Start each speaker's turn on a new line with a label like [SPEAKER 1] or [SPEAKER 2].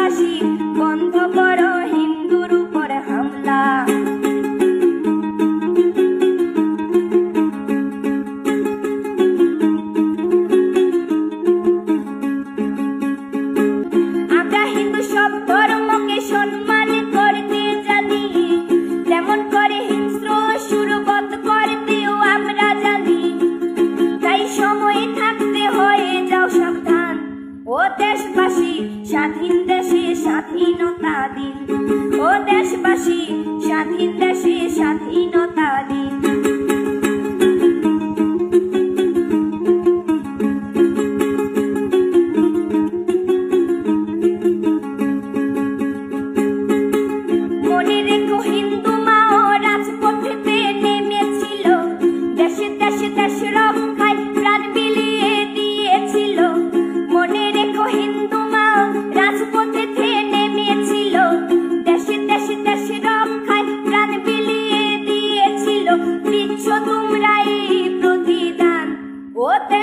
[SPEAKER 1] দেশবাসী বন্ধ স্বাধীন দেশে স্বাধীনতা দিন। ও দেশবাসী, স্বাধীন দেশে স্বাধীনতা দিন। হিন্দু নেমেছিল। দেশে দেশে দেশ